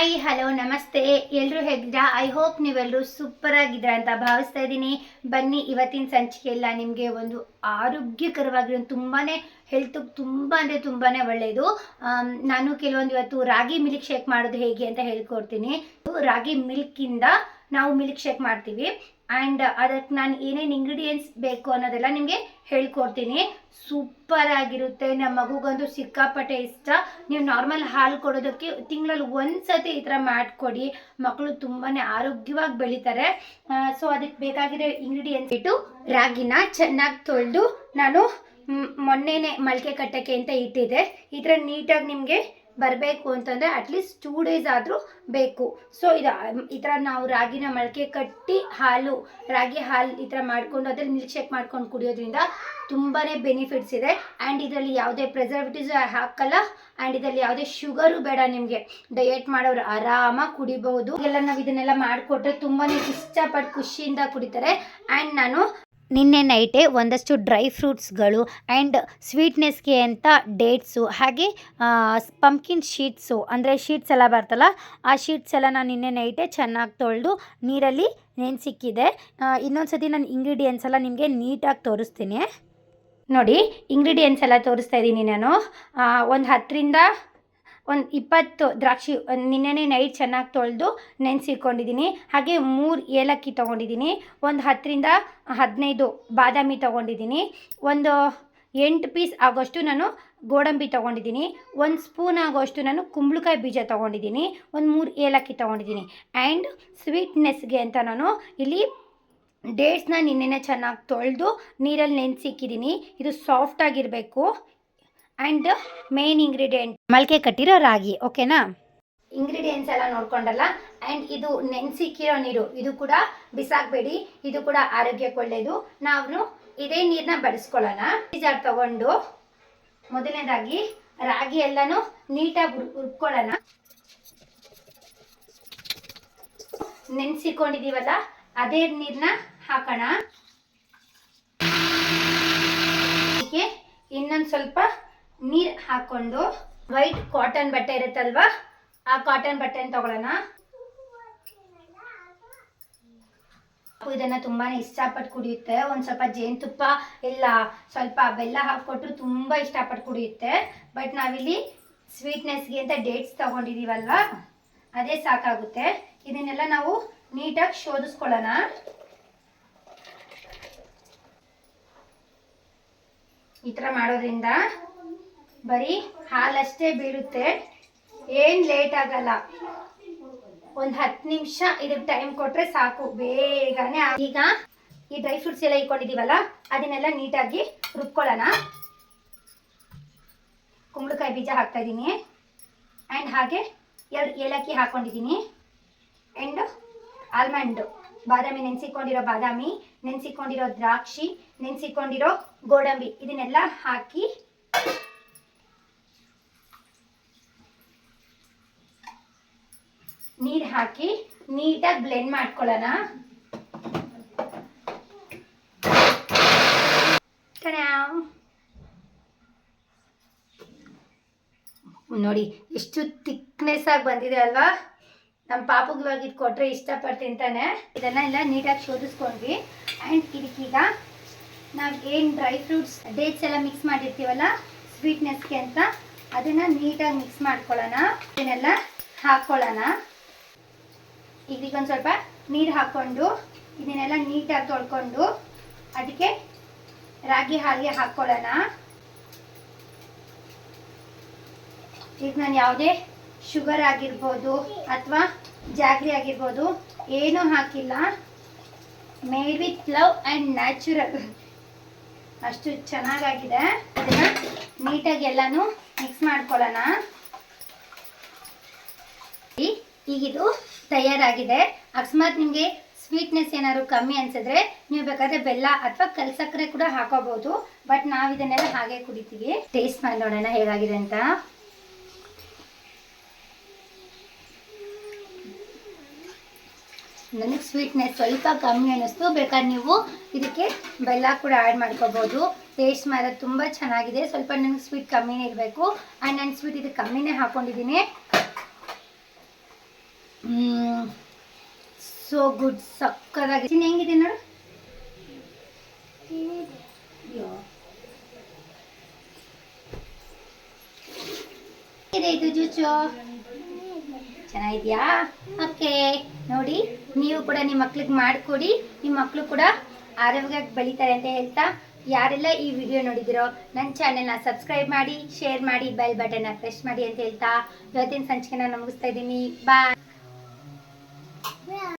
Hi, hello, ನಮಸ್ತೆ. ಎಲ್ಲರೂ ಹೇಗಿದ್ದೀರಾ? ಐ ಹೋಪ್ ನೀವೆಲ್ಲರೂ ಸೂಪರ್ ಆಗಿದ್ದೀರಾ ಅಂತ ಭಾವಿಸ್ತಾ ಇದ್ದೀನಿ. ಬನ್ನಿ, ಇವತ್ತಿನ ಸಂಚಿಕೆಯಲ್ಲ ನಿಮಗೆ ಒಂದು ಆರೋಗ್ಯಕರವಾಗಿರೋ ತುಂಬಾ ಹೆಲ್ತಿಗೆ ತುಂಬ ಅಂದರೆ ತುಂಬಾ ಒಳ್ಳೆಯದು ನಾನು ಕೆಲವೊಂದು ಇವತ್ತು ರಾಗಿ ಮಿಲ್ಕ್ ಶೇಕ್ ಮಾಡೋದು ಹೇಗೆ ಅಂತ ಹೇಳ್ಕೊಡ್ತೀನಿ. ರಾಗಿ ಮಿಲ್ಕಿಂದ ನಾವು ಮಿಲ್ಕ್ ಶೇಕ್ ಮಾಡ್ತೀವಿ. ಆ್ಯಂಡ್ ಅದಕ್ಕೆ ನಾನು ಏನೇನು ಇಂಗ್ರೀಡಿಯೆಂಟ್ಸ್ ಬೇಕು ಅನ್ನೋದೆಲ್ಲ ನಿಮಗೆ ಹೇಳ್ಕೊಡ್ತೀನಿ. ಸೂಪರ್ ಆಗಿರುತ್ತೆ. ನಮ್ಮ ಮಗುಗಂತೂ ಸಿಕ್ಕಾಪಟ್ಟೆ ಇಷ್ಟ. ನೀವು ನಾರ್ಮಲ್ ಹಾಲು ಕೊಡೋದಕ್ಕೆ ತಿಂಗಳಲ್ಲಿ ಒಂದು ಸತಿ ಈ ಥರ ಮಾಡಿಕೊಡಿ. ಮಕ್ಕಳು ತುಂಬಾ ಆರೋಗ್ಯವಾಗಿ ಬೆಳೀತಾರೆ. ಸೊ ಅದಕ್ಕೆ ಬೇಕಾಗಿರೋ ಇಂಗ್ರೀಡಿಯೆಂಟ್ಸ್ ಇಟ್ಟು ರಾಗಿನ ಚೆನ್ನಾಗಿ ತೊಳೆದು ನಾನು ಮೊನ್ನೆನೇ ಮೊಳಕೆ ಕಟ್ಟಕ್ಕೆ ಅಂತ ಇಟ್ಟಿದ್ದೆ. ಈ ಥರ ನೀಟಾಗಿ ನಿಮಗೆ ಬರಬೇಕು ಅಂತಂದರೆ ಅಟ್ಲೀಸ್ಟ್ ಟೂ ಡೇಸ್ ಆದರೂ ಬೇಕು. ಸೊ ಇದು, ಈ ಥರ ನಾವು ರಾಗಿನ ಮೊಳಕೆ ಕಟ್ಟಿ ಹಾಲು, ರಾಗಿ ಹಾಲು ಈ ಥರ ಮಾಡಿಕೊಂಡು ಅದ್ರಲ್ಲಿ ಮಿಲ್ಕ್ ಶೇಕ್ ಮಾಡ್ಕೊಂಡು ಕುಡಿಯೋದ್ರಿಂದ ತುಂಬಾ ಬೆನಿಫಿಟ್ಸ್ ಇದೆ. ಆ್ಯಂಡ್ ಇದರಲ್ಲಿ ಯಾವುದೇ ಪ್ರಿಸರ್ವೇಟಿವ್ಸ್ ಹಾಕಲ್ಲ ಆ್ಯಂಡ್ ಇದರಲ್ಲಿ ಯಾವುದೇ ಶುಗರು ಬೇಡ ನಿಮಗೆ. ಡಯಟ್ ಮಾಡೋರು ಆರಾಮಾಗಿ ಕುಡಿಬಹುದು. ಎಲ್ಲ ನಾವು ಇದನ್ನೆಲ್ಲ ಮಾಡಿಕೊಟ್ರೆ ತುಂಬಾ ಇಷ್ಟಪಟ್ಟು ಖುಷಿಯಿಂದ ಕುಡಿತಾರೆ. ಆ್ಯಂಡ್ ನಾನು ನಿನ್ನೆ ನೈಟೇ ಒಂದಷ್ಟು ಡ್ರೈ ಫ್ರೂಟ್ಸ್ಗಳು ಆ್ಯಂಡ್ ಸ್ವೀಟ್ನೆಸ್ಗೆ ಅಂತ ಡೇಟ್ಸು ಹಾಗೆ ಪಂಪ್ಕಿನ್ ಶೀಟ್ಸು, ಅಂದರೆ ಶೀಟ್ಸ್ ಎಲ್ಲ ಬರ್ತಲ್ಲ, ಆ ಶೀಟ್ಸ್ ಎಲ್ಲ ನಾನು ನಿನ್ನೆ ನೈಟೇ ಚೆನ್ನಾಗಿ ತೊಳೆದು ನೀರಲ್ಲಿ ನೆನೆಸಿಕ್ಕಿದೆ ಇನ್ನೊಂದು ಸತಿ ನಾನು ಇಂಗ್ರೀಡಿಯೆಂಟ್ಸ್ ಎಲ್ಲ ನಿಮಗೆ ನೀಟಾಗಿ ತೋರಿಸ್ತೀನಿ. ನೋಡಿ ಇಂಗ್ರೀಡಿಯೆಂಟ್ಸ್ ಎಲ್ಲ ತೋರಿಸ್ತಾ ಇದ್ದೀನಿ ನಾನು. ಒಂದು ಹತ್ತರಿಂದ ಒಂದು ಇಪ್ಪತ್ತು ದ್ರಾಕ್ಷಿ ನಿನ್ನೆ ನಿನ್ನೆನೇ ನೈಟ್ ಚೆನ್ನಾಗಿ ತೊಳೆದು ನೆನೆಸಿಟ್ಕೊಂಡಿದ್ದೀನಿ ಹಾಗೆ ಮೂರು ಏಲಕ್ಕಿ ತೊಗೊಂಡಿದ್ದೀನಿ ಒಂದು ಹತ್ತರಿಂದ ಹದಿನೈದು ಬಾದಾಮಿ ತೊಗೊಂಡಿದ್ದೀನಿ ಒಂದು ಎಂಟು ಪೀಸ್ ಆಗೋಷ್ಟು ನಾನು ಗೋಡಂಬಿ ತೊಗೊಂಡಿದ್ದೀನಿ ಒಂದು ಸ್ಪೂನ್ ಆಗೋಷ್ಟು ನಾನು ಕುಂಬಳಕಾಯಿ ಬೀಜ ತೊಗೊಂಡಿದ್ದೀನಿ ಒಂದು ಮೂರು ಏಲಕ್ಕಿ ತೊಗೊಂಡಿದ್ದೀನಿ ಆ್ಯಂಡ್ ಸ್ವೀಟ್ನೆಸ್ಗೆ ಅಂತ ನಾನು ಇಲ್ಲಿ ಡೇಟ್ಸ್ನ ನಿನ್ನೆನೆ ಚೆನ್ನಾಗಿ ತೊಳೆದು ನೀರಲ್ಲಿ ನೆನೆಸಿಕ್ಕಿದ್ದೀನಿ ಇದು ಸಾಫ್ಟ್ ಆಗಿರಬೇಕು. ಆ್ಯಂಡ್ ಮೇನ್ ಇಂಗ್ರೀಡಿಯೆಂಟ್ ಮೊಳಕೆ ಕಟ್ಟಿರೋ ರಾಗಿ ಓಕೆನಾ ಇಂಗ್ರೀಡಿಯೆಂಟ್ಸ್ ಎಲ್ಲ ನೋಡ್ಕೊಂಡಲ್ಲ? ಆ್ಯಂಡ್ ಇದು ನೆನೆಸಿಕ್ಕಿರೋ ನೀರು. ಇದು ಕೂಡ ಬಿಸಾಕಬೇಡಿ. ಇದು ಕೂಡ ಆರೋಗ್ಯಕ್ಕೆ ಒಳ್ಳೆಯದು ನಾವು ಇದೇ ನೀರನ್ನ ಬಳಸ್ಕೊಳ್ಳೋಣ ಜಾರ್ ತಗೊಂಡು ಮೊದಲನೇದಾಗಿ ರಾಗಿ ಎಲ್ಲನೂ ನೀಟಾಗಿ ಹುರ್, ಹುರ್ಕೊಳ್ಳೋಣ. ನೆನೆಸಿಕೊಂಡಿದ್ದೀವಲ್ಲ, ಅದೇ ನೀರನ್ನ ಹಾಕೋಣ. ಇನ್ನೊಂದು ಸ್ವಲ್ಪ ನೀರು ಹಾಕೊಂಡು ವೈಟ್ ಕಾಟನ್ ಬಟ್ಟೆ ಇರುತ್ತಲ್ವಾ? ಆ ಕಾಟನ್ ಬಟ್ಟೆನ ತಗೊಳ್ಳೋಣ. ಇದನ್ನು ತುಂಬಾನೇ ಇಷ್ಟಪಟ್ಟು ಕುಡಿಯುತ್ತೆ. ಒಂದು ಸ್ವಲ್ಪ ಜೇನುತುಪ್ಪ, ಇಲ್ಲ ಸ್ವಲ್ಪ ಬೆಲ್ಲ ಹಾಕ್ಕೊಟ್ರು ತುಂಬ ಇಷ್ಟಪಟ್ಟು ಕುಡಿಯುತ್ತೆ. ಬಟ್ ನಾವಿಲ್ಲಿ ಸ್ವೀಟ್ನೆಸ್ಗೆ ಅಂತ ಡೇಟ್ಸ್ ತಗೊಂಡಿದೀವಲ್ವಾ? ಅದೇ ಸಾಕಾಗುತ್ತೆ. ಇದನ್ನೆಲ್ಲ ನಾವು ನೀಟಾಗಿ ಶೋಧಿಸ್ಕೊಳ್ಳೋಣ. ಈ ಥರ ಮಾಡೋದ್ರಿಂದ ಬರೀ ಹಾಲಷ್ಟೇ ಬೀಳುತ್ತೆ. ಏನು ಲೇಟ್ ಆಗಲ್ಲ. ಒಂದು ಹತ್ತು ನಿಮಿಷ ಇದಕ್ಕೆ ಟೈಮ್ ಕೊಟ್ಟರೆ ಸಾಕು, ಬೇಗನೆ ಈಗ ಈ ಡ್ರೈ ಫ್ರೂಟ್ಸ್ ಎಲ್ಲ ಇಟ್ಕೊಂಡಿದ್ದೀವಲ್ಲ ಅದನ್ನೆಲ್ಲ ನೀಟಾಗಿ ರುಬ್ಕೊಳ್ಳೋಣ. ಕುಂಬಳಕಾಯಿ ಬೀಜ ಹಾಕ್ತಾ ಇದ್ದೀನಿ ಆ್ಯಂಡ್ ಹಾಗೆ ಎರಡು ಏಲಕ್ಕಿ ಹಾಕ್ಕೊಂಡಿದ್ದೀನಿ ಆ್ಯಂಡ್ ಆಲ್ಮಂಡು ಬಾದಾಮಿ ನೆನೆಸಿಕೊಂಡಿರೋ ಬಾದಾಮಿ, ನೆನೆಸಿಕೊಂಡಿರೋ ದ್ರಾಕ್ಷಿ, ನೆನೆಸಿಕೊಂಡಿರೋ ಗೋಡಂಬಿ, ಇದನ್ನೆಲ್ಲ ಹಾಕಿ ನೀರು ಹಾಕಿ ನೀಟಾಗಿ ಬ್ಲೆಂಡ್ ಮಾಡ್ಕೊಳ್ಳೋಣ. ನೋಡಿ, ಎಷ್ಟು ತಿಕ್ನೆಸ್ ಆಗಿ ಬಂದಿದೆ ಅಲ್ವಾ? ನಮ್ಮ ಪಾಪುಗಳಾಗಿ ಇದು ಕೊಟ್ಟರೆ ಇಷ್ಟಪಟ್ಟು ತಿಂತಾನೆ. ಇದನ್ನ ಎಲ್ಲ ನೀಟಾಗಿ ಶೋಧಿಸ್ಕೊಂಡ್ವಿ. ಆ್ಯಂಡ್ ಇದಕ್ಕೀಗ ನಾವು ಏನು ಡ್ರೈ ಫ್ರೂಟ್ಸ್ ಡೇಟ್ಸ್ ಎಲ್ಲ ಮಿಕ್ಸ್ ಮಾಡಿರ್ತೀವಲ್ಲ ಸ್ವೀಟ್ನೆಸ್ಗೆ ಅಂತ, ಅದನ್ನು ನೀಟಾಗಿ ಮಿಕ್ಸ್ ಮಾಡ್ಕೊಳ್ಳೋಣ. ಇದನ್ನೆಲ್ಲ ಹಾಕ್ಕೊಳ್ಳೋಣ ಇದಕ್ಕೊಂದು ಸ್ವಲ್ಪ ನೀರು ಹಾಕ್ಕೊಂಡು, ಇದನ್ನೆಲ್ಲ ನೀಟಾಗಿ ತೊಳ್ಕೊಂಡು ಅದಕ್ಕೆ ರಾಗಿ ಹಾಲಿಗೆ ಹಾಕ್ಕೊಳ್ಳೋಣ ಈಗ ನಾನು ಯಾವುದೇ ಶುಗರ್ ಆಗಿರ್ಬೋದು ಅಥವಾ ಜಾಗ್ರಿ ಆಗಿರ್ಬೋದು, ಏನೂ ಹಾಕಿಲ್ಲ. Made with love and natural ಅಷ್ಟು ಚೆನ್ನಾಗಾಗಿದೆ. ಅದನ್ನು ನೀಟಾಗಿ ಎಲ್ಲನೂ ಮಿಕ್ಸ್ ಮಾಡ್ಕೊಳ್ಳೋಣ. ಈಗಿದು ತಯಾರಾಗಿದೆ. ಅಕಸ್ಮಾತ್ ನಿಮಗೆ ಸ್ವೀಟ್ನೆಸ್ ಏನಾದ್ರು ಕಮ್ಮಿ ಅನ್ಸಿದ್ರೆ ನೀವು ಬೇಕಾದ್ರೆ ಬೆಲ್ಲ ಅಥವಾ ಕಲ್ಸಕ್ಕರೆ ಕೂಡ ಹಾಕೋಬಹುದು ಬಟ್ ನಾವು ಇದನ್ನೆಲ್ಲ ಹಾಗೆ ಕುಡಿತೀವಿ. ಟೇಸ್ಟ್ ಮಾಡಿ ನೋಡೋಣ ಹೇಗಾಗಿದೆ ಅಂತ. ನನಗೆ ಸ್ವೀಟ್ನೆಸ್ ಸ್ವಲ್ಪ ಕಮ್ಮಿ ಅನ್ನಿಸ್ತು. ಬೇಕಾದ್ರೆ ನೀವು ಇದಕ್ಕೆ ಬೆಲ್ಲ ಕೂಡ ಆ್ಯಡ್ ಮಾಡ್ಕೋಬೋದು. ಟೇಸ್ಟ್ ಮಾಡೋದು ತುಂಬ ಚೆನ್ನಾಗಿದೆ. ಸ್ವಲ್ಪ ನನಗೆ ಸ್ವೀಟ್ ಕಮ್ಮಿನೇ ಇರಬೇಕು. ಆ್ಯಂಡ್ ನಾನು ಸ್ವೀಟ್ ಇದಕ್ಕೆ ಕಮ್ಮಿನೇ ಹಾಕ್ಕೊಂಡಿದ್ದೀನಿ ಸೋ ಗುಡ್ ಸಕ್ಕದಾಗಿ. ಚಿನ್ನ ಹೆಂಗಿದೆ ನೋಡು? ಇದು ಜ್ಯೂಸು ಚೆನ್ನಾಗಿದ್ಯಾ? ಓಕೆ ನೋಡಿ, ನೀವು ಕೂಡ ನಿಮ್ಮ ಮಕ್ಳಿಗೆ ಮಾಡಿಕೊಡಿ. ನಿಮ್ಮ ಮಕ್ಕಳು ಕೂಡ ಆರೋಗ್ಯಕ್ಕೆ ಬೆಳಿತಾರೆ ಅಂತ ಹೇಳ್ತಾ ಯಾರೆಲ್ಲ ಈ ವಿಡಿಯೋ ನೋಡಿದಿರೋ ನನ್ನ ಚಾನೆಲ್ನ ಸಬ್ಸ್ಕ್ರೈಬ್ ಮಾಡಿ ಶೇರ್ ಮಾಡಿ ಬೆಲ್ ಬಟನ್ನ ಪ್ರೆಸ್ ಮಾಡಿ ಅಂತ ಹೇಳ್ತಾ. ಇವತ್ತಿನ ಸಂಚಿಕೆನ ಮುಗಿಸ್ತಾ ಇದ್ದೀನಿ. ಬಾಯ್